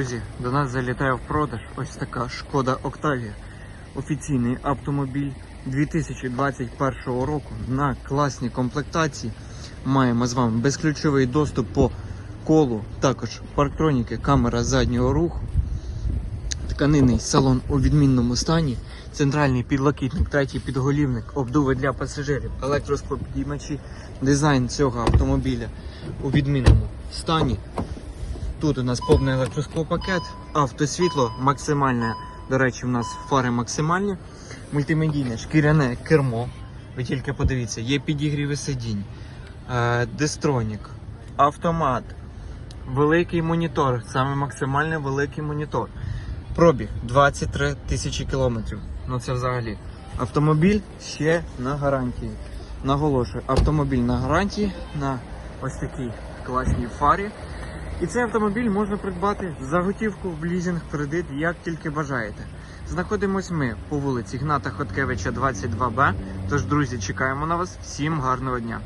Друзі, до нас залітає в продаж ось така шкода Октавія. Офіційний автомобіль 2021 року на класній комплектації. Маємо з вами безключовий доступ по колу, також парктроніки, камера заднього руху, тканинний салон у відмінному стані, центральний підлокітник, третій підголівник, обдуви для пасажирів, електросклопідіймачі, дизайн цього автомобіля у відмінному стані. Тут у нас повний електросклопакет, автосвітло максимальне. До речі, у нас фари максимальні. Мультимедійне шкіряне кермо. Ви тільки подивіться, є підігріви сидінь, е, дистронік, автомат, великий монітор, саме максимально великий монітор. Пробіг 23 тисячі кілометрів. Ну це взагалі. Автомобіль ще на гарантії. Наголошую, автомобіль на гарантії на ось такій класній фарі. І цей автомобіль можна придбати за готівку в лізинг, кредит, як тільки бажаєте. Знаходимось ми по вулиці Гната Хоткевича, 22Б. Тож, друзі, чекаємо на вас. Всім гарного дня!